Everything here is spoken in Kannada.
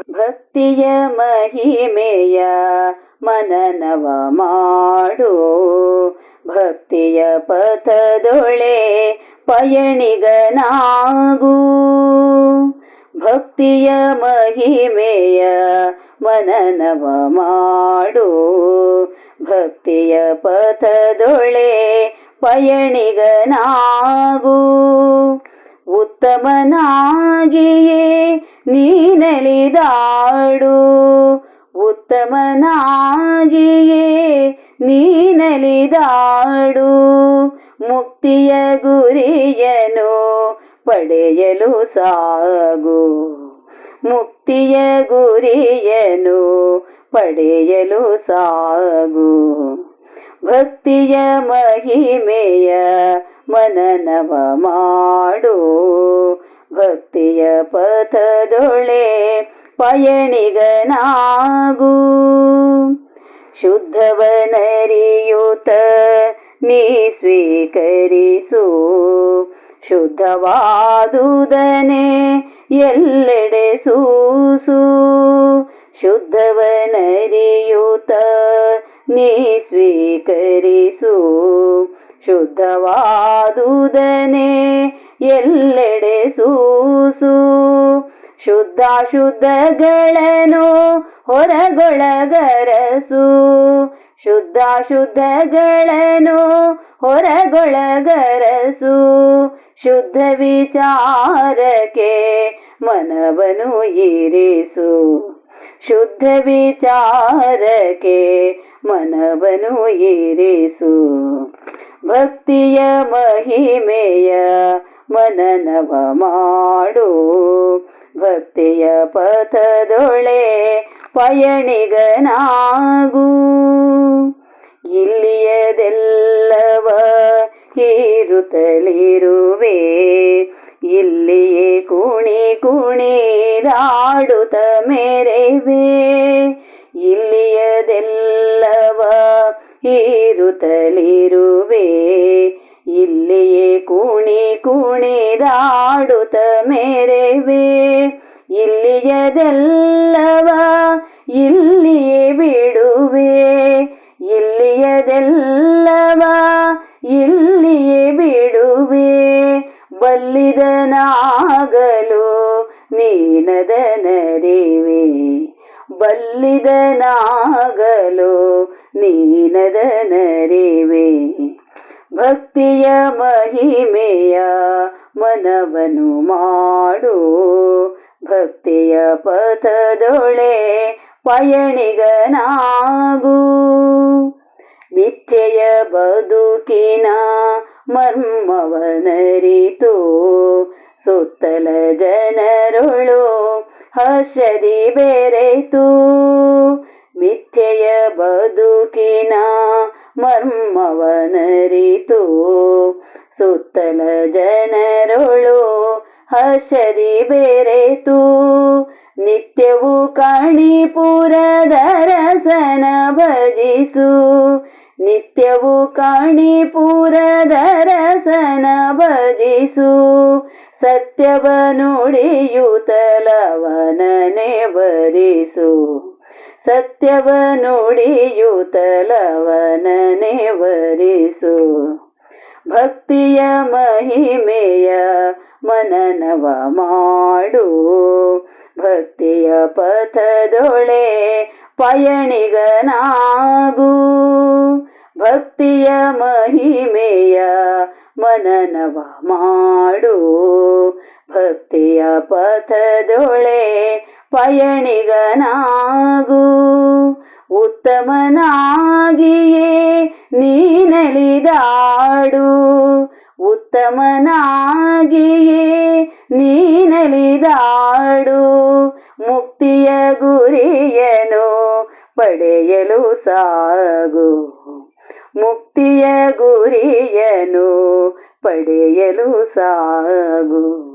ಭಕ್ತಿಯ ಮಹಿಮೆಯ ಮನನವ ಮಾಡು. ಭಕ್ತಿಯ ಪಥದೊಳೆ ಪಯಣಿಗನಾಗು. ಭಕ್ತಿಯ ಮಹಿಮೆಯ ಮನನವ ಮಾಡು. ಭಕ್ತಿಯ ಪಥದೊಳೆ ಪಯಣಿಗನಾಗು. ಉತ್ತಮನಾಗಿಯೇ ನೀನಲಿದಾಡು ಉತ್ತಮನಾಗಿಯೇ ನೀನೆಲಿದಾಡು ಮುಕ್ತಿಯ ಗುರಿಯನು ಪಡೆಯಲು ಸಾಗು. ಮುಕ್ತಿಯ ಗುರಿಯನು ಪಡೆಯಲು ಸಾಗು. ಭಕ್ತಿಯ ಮಹಿಮೆಯ ಮನನವ ಮಾಡು. ಭಕ್ತಿಯ ಪಥದೊಳೆ ಪಯಣಿಗನಾಗು. ಶುದ್ಧವನರಿಯುತ ನೀ ಸ್ವೀಕರಿಸು. ಶುದ್ಧವಾದುದನೆ ಎಲ್ಲೆಡೆ ಸೂಸು. ಶುದ್ಧವನರಿಯುತ ನೀ ಸ್ವೀಕರಿಸು. ಶುದ್ಧವಾದುದನೆ ಎಲ್ಲೆಡೆ ಸೂಸು. ಶುದ್ಧ ಶುದ್ಧಗಳನು ಹೊರಗೊಳಗರಸು. ಶುದ್ಧ ಶುದ್ಧಗಳನು ಹೊರಗೊಳಗರಸು. ಶುದ್ಧ ವಿಚಾರಕ್ಕೆ ಮನವನು ಇರಿಸು ಶುದ್ಧ ವಿಚಾರಕ್ಕೆ ಮನವನು ಇರಿಸು ಭಕ್ತಿಯ ಮಹಿಮೆಯ ಮನನವ ಮಾಡು. ಭಕ್ತಿಯ ಪಥದೊಳೆ ಪಯಣಿಗನಾಗು. ಇಲ್ಲಿಯದೆಲ್ಲವ ಹೀರುತ್ತಲಿರುವೆ. ಇಲ್ಲಿಯೇ ಕುಣಿ ಕುಣಿದಾಡುತ್ತ ಮೇರೆವೆ. ಇಲ್ಲಿಯದೆಲ್ಲವ ಹೀರುತ್ತಲಿರುವೆ. ಕುಣಿದಾಡುತ್ತ ಮೇರೆವೇ? ಇಲ್ಲಿಯದೆಲ್ಲವ ಇಲ್ಲಿಯೇ ಬಿಡುವೆ? ಇಲ್ಲಿಯದೆಲ್ಲವ ಇಲ್ಲಿಯೇ ಬಿಡುವೆ? ಬಲ್ಲಿದನಾಗಲು ನೀನದನರಿವೆ? ಬಲ್ಲಿದನಾಗಲು ನೀನದನರಿವೆ? ಭಕ್ತಿಯ ಮಹಿಮೆಯ ಮನವನು ಮಾಡು. ಭಕ್ತಿಯ ಪಥದೊಳೆ ಪಯಣಿಗನಾಗು. ಮಿಥ್ಯೆಯ ಬದುಕಿನ ಮರ್ಮವನರಿತು. ಸುತ್ತಲ ಜನರುಳು ಹರ್ಷದಿ ಬೆರೆತು. ಮಿಥ್ಯೆಯ ಬದುಕಿನ ಮರ್ಮವನರಿತು. ಸುತ್ತಲ ಜನರೊಳು ಹರ್ಷದಿ ಬೇರೆತು. ನಿತ್ಯವು ಕಾಣಿಪುರದ ರಸನ ಭಜಿಸು. ನಿತ್ಯವು ಕಾಣಿಪುರದ ರಸನ ಭಜಿಸು. ಸತ್ಯವ ನುಡಿಯುತ್ತಲವನನೆ ಬರಿಸು ಸತ್ಯವ ನುಡಿಯುತ್ತಲವನನೆ ವರಿಸು. ಭಕ್ತಿಯ ಮಹಿಮೆಯ ಮನನವ ಮಾಡು. ಭಕ್ತಿಯ ಪಥದೊಳೆ ಪಯಣಿಗನಾಗು. ಭಕ್ತಿಯ ಮಹಿಮೆಯ ಮನನವ ಮಾಡು. ಭಕ್ತಿಯ ಪಥದೊಳೆ ಪಯಣಿಗನಾಗು. ಉತ್ತಮನಾಗಿಯೇ ನೀನಲಿದಾಡು. ಉತ್ತಮನಾಗಿಯೇ ನೀನಲಿದಾಡು. ಮುಕ್ತಿಯ ಗುರಿಯನು ಪಡೆಯಲು ಸಾಗು. ಮುಕ್ತಿಯ ಗುರಿಯನು ಪಡೆಯಲು ಸಾಗು.